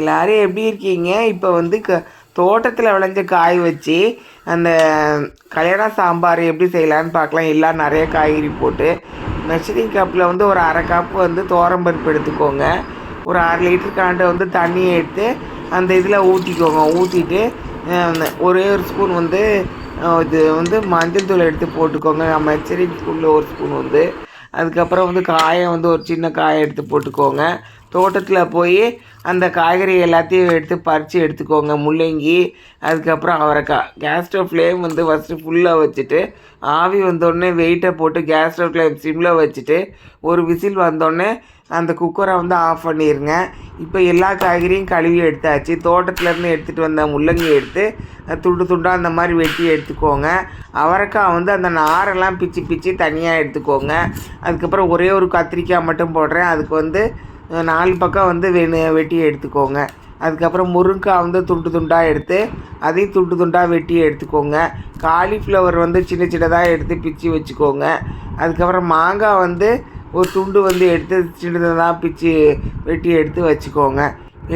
எல்லாரும் எப்படி இருக்கீங்க? இப்போ வந்து க தோட்டத்தில் விளைஞ்ச காய் வச்சு அந்த கல்யாண சாம்பார் எப்படி செய்யலான்னு பார்க்கலாம் எல்லாம் நிறைய காய்கறி போட்டு மெஷரிங் கப்பில் வந்து ஒரு அரை கப் வந்து பருப்பு எடுத்துக்கோங்க. ஒரு அரை லிட்டருக்காண்ட வந்து தண்ணியை எடுத்து அந்த இதில் ஊற்றிக்கோங்க ஊற்றிட்டு ஒரே ஒரு ஸ்பூன் வந்து இது வந்து மஞ்சள் தூள் எடுத்து போட்டுக்கோங்க. மெச்சரிங் ஸ்பூனில் ஒரு ஸ்பூன் வந்து அதுக்கப்புறம் வந்து காயை வந்து ஒரு சின்ன காயை எடுத்து போட்டுக்கோங்க. தோட்டத்தில் போய் அந்த காய்கறி எல்லாத்தையும் எடுத்து பறித்து எடுத்துக்கோங்க முள்ளங்கி அதுக்கப்புறம் அவரைக்காய். கேஸ் ஸ்டவ் ஃப்ளேம் வந்து ஃபஸ்ட்டு ஃபுல்லாக வச்சுட்டு ஆவி வந்தோடனே வெயிட்டை போட்டு கேஸ் ஸ்டவ் ஃப்ளேம் சிம்மில் வச்சுட்டு ஒரு விசில் வந்தோடனே அந்த குக்கரை வந்து ஆஃப் பண்ணிடுங்க இப்போ எல்லா காய்கறியும் கழுவி எடுத்தாச்சு. தோட்டத்துலேருந்து எடுத்துகிட்டு வந்த முள்ளங்கி எடுத்து துண்டு துண்டாக அந்த மாதிரி வெட்டி எடுத்துக்கோங்க. அவரைக்காய் வந்து அந்த நாரெல்லாம் பிச்சு பிச்சு தனியாக எடுத்துக்கோங்க. அதுக்கப்புறம் ஒரே ஒரு கத்திரிக்காய் மட்டும் போடுறேன். அதுக்கு வந்து நாலு பக்கம் வந்து வெ வெட்டி எடுத்துக்கோங்க. அதுக்கப்புறம் முருங்கைக்காய் வந்து துண்டு துண்டாக எடுத்து அதையும் துண்டு துண்டாக வெட்டி எடுத்துக்கோங்க. காலிஃப்ளவர் வந்து சின்ன சின்னதாக எடுத்து பிச்சு வச்சுக்கோங்க. அதுக்கப்புறம் மாங்காய் வந்து ஒரு துண்டு வந்து எடுத்து சின்னதாக பிச்சு வெட்டி எடுத்து வச்சுக்கோங்க.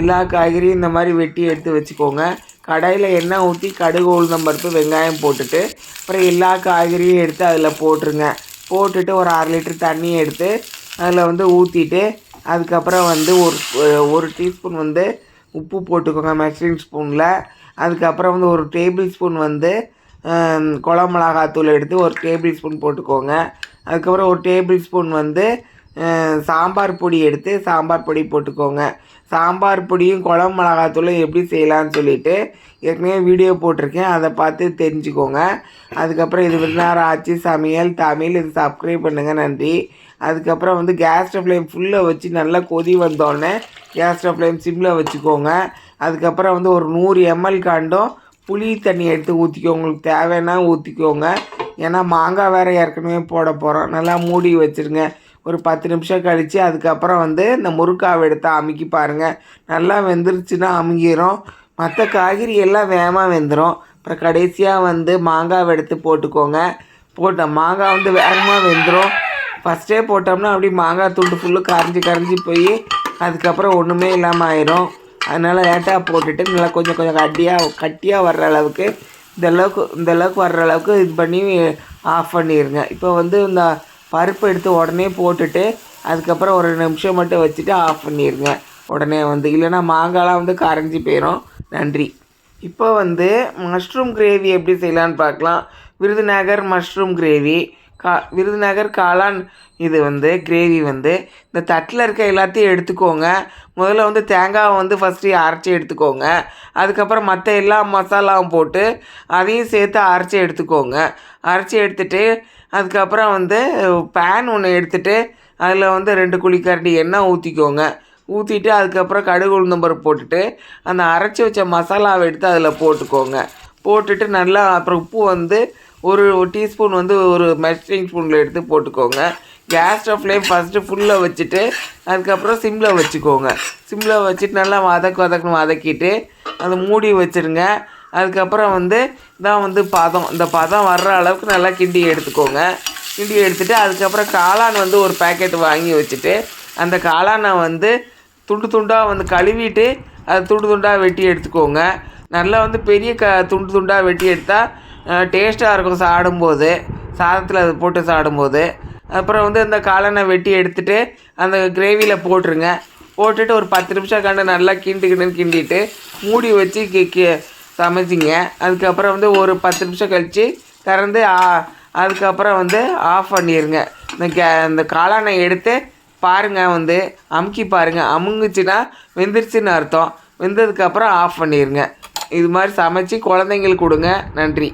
எல்லா காய்கறியும் இந்த மாதிரி வெட்டி எடுத்து வச்சுக்கோங்க. கடையில் எண்ணெய் ஊற்றி கடுகு உளுந்தம் பருப்பு வெங்காயம் போட்டுட்டு அப்புறம் எல்லா காய்கறியும் எடுத்து அதில் போட்டுருங்க. போட்டுட்டு ஒரு அரை லிட்டர் தண்ணி எடுத்து அதில் வந்து ஊற்றிட்டு அதுக்கப்புறம் வந்து ஒரு ஒரு டீஸ்பூன் வந்து உப்பு போட்டுக்கோங்க மெஷரிங் ஸ்பூனில் அதுக்கப்புறம் வந்து ஒரு டேபிள் ஸ்பூன் வந்து ஆம், குழம்பு மிளகாத்தூள் எடுத்து ஒரு டேபிள் ஸ்பூன் போட்டுக்கோங்க. அதுக்கப்புறம் ஒரு டேபிள் ஸ்பூன் வந்து சாம்பார் பொடி எடுத்து சாம்பார் பொடி போட்டுக்கோங்க. சாம்பார் பொடியும் குழம்பு மிளகாத்தூளும் எப்படி செய்யலான்னு சொல்லிட்டு ஏற்கனவே வீடியோ போட்டிருக்கேன். அதை பார்த்து தெரிஞ்சுக்கோங்க. அதுக்கப்புறம் இது நேரம் ஆட்சி சமையல் தமிழ். இது சப்ஸ்கிரைப் பண்ணுங்கள் நன்றி. அதுக்கப்புறம் வந்து கேஸ் ஸ்டவ் ஃப்ளேம் ஃபுல்லாக வச்சு நல்லா கொதி வந்தோடனே கேஸ் ஸ்டவ் ஃப்ளேம் சிம்மில் வச்சுக்கோங்க. அதுக்கப்புறம் வந்து ஒரு நூறு எம்எல் காண்டும் புளி தண்ணி எடுத்து ஊற்றிக்கோங்க உங்களுக்கு தேவைன்னா ஊற்றிக்கோங்க ஏன்னா மாங்காய் வேறு ஏற்கனவே போட போகிறோம் நல்லா மூடி வச்சுருங்க. ஒரு பத்து நிமிஷம் கழித்து அதுக்கப்புறம் வந்து இந்த முருக்காவை எடுத்து அமுக்கி பாருங்கள் நல்லா வெந்துருச்சுன்னா அமுங்கிடும் மற்ற காய்கறி எல்லாம் வேகமாக வெந்துடும் அப்புறம் கடைசியாக வந்து மாங்காவை எடுத்து போட்டுக்கோங்க. போட்ட மாங்காய் வந்து வேகமாக வெந்துடும் ஃபஸ்ட்டே போட்டோம்னா அப்படியே மாங்காய் துண்டு ஃபுல்லு கரைஞ்சி கரைஞ்சி போய் அதுக்கப்புறம் ஒன்றுமே இல்லாமல் ஆயிரும். அதனால் லேட்டாக போட்டுட்டு நல்லா கொஞ்சம் கொஞ்சம் கட்டியாக கட்டியாக வர்ற அளவுக்கு இந்த அளவுக்கு இந்த அளவுக்கு வர்ற அளவுக்கு இது பண்ணி ஆஃப் பண்ணிடுங்க இப்போ வந்து இந்த பருப்பு எடுத்து உடனே போட்டுட்டு அதுக்கப்புறம் ஒரு நிமிஷம் மட்டும் வச்சுட்டு ஆஃப் பண்ணிடுங்க உடனே வந்து இல்லைன்னா மாங்காய்லாம் வந்து கரைஞ்சி போயிடும் நன்றி. இப்போ வந்து மஷ்ரூம் கிரேவி எப்படி செய்யலான்னு பார்க்கலாம். விருதுநகர் மஷ்ரூம் கிரேவி கா விருதுநகர் காளான் இது வந்து கிரேவி வந்து இந்த தட்டில் இருக்க எல்லாத்தையும் எடுத்துக்கோங்க. முதல்ல வந்து தேங்காவை வந்து ஃபஸ்ட்டு அரைச்சி எடுத்துக்கோங்க. அதுக்கப்புறம் மற்ற எல்லா மசாலாவும் போட்டு அதையும் சேர்த்து அரைச்சி எடுத்துக்கோங்க. அரைச்சி எடுத்துகிட்டு அதுக்கப்புறம் வந்து பேன் ஒன்று எடுத்துட்டு அதில் வந்து ரெண்டு குழிக்கரண்டி எண்ணெய் ஊற்றிக்கோங்க ஊற்றிட்டு அதுக்கப்புறம் கடுகு உளுந்தம்பருப்பு போட்டுட்டு அந்த அரைச்சி வச்ச மசாலாவை எடுத்து அதில் போட்டுக்கோங்க. போட்டுட்டு நல்லா அப்புறம் உப்பு வந்து ஒரு டீஸ்பூன் வந்து ஒரு மெஷரிங் ஸ்பூனில் எடுத்து போட்டுக்கோங்க. கேஸ் ஸ்டவ் ஃபஸ்ட்டு ஃபுல்லாக வச்சுட்டு அதுக்கப்புறம் சிம்மில் வச்சுக்கோங்க. சிம்மில் வச்சுட்டு நல்லா வதக்கு வதக்குன்னு வதக்கிட்டு அதை மூடி வச்சுருங்க. அதுக்கப்புறம் வந்து இதான் வந்து பதம். இந்த பதம் வர்ற அளவுக்கு நல்லா கிண்டி எடுத்துக்கோங்க. கிண்டி எடுத்துகிட்டு அதுக்கப்புறம் காளான் வந்து ஒரு பேக்கெட் வாங்கி வச்சுட்டு அந்த காளானை வந்து துண்டு துண்டாக வந்து கழுவிட்டு அதை துண்டு துண்டாக வெட்டி எடுத்துக்கோங்க. நல்லா வந்து பெரிய க துண்டு துண்டாக வெட்டி எடுத்தால் டேஸ்ட்டாக இருக்கும் சாப்பிடும்போது சாதத்தில் அது போட்டு சாடும்போது. அப்புறம் வந்து அந்த காளானை வெட்டி எடுத்துட்டு அந்த கிரேவியில் போட்டுருங்க. போட்டுட்டு ஒரு பத்து நிமிஷம் கண்டு நல்லா கிண்டுக்கிட்டுன்னு கிண்டிட்டு மூடி வச்சு கி கி சமைச்சிங்க. அதுக்கப்புறம் வந்து ஒரு பத்து நிமிஷம் கழித்து திறந்து அதுக்கப்புறம் வந்து ஆஃப் பண்ணிடுங்க இந்த கே இந்த காளானை எடுத்து பாருங்கள் வந்து அமுக்கி பாருங்கள் அமுங்குச்சுன்னா வெந்துருச்சுன்னு அர்த்தம். வெந்ததுக்கப்புறம் ஆஃப் பண்ணிடுங்க இது மாதிரி சமைச்சு குழந்தைங்களுக்கு கொடுங்க. நன்றி.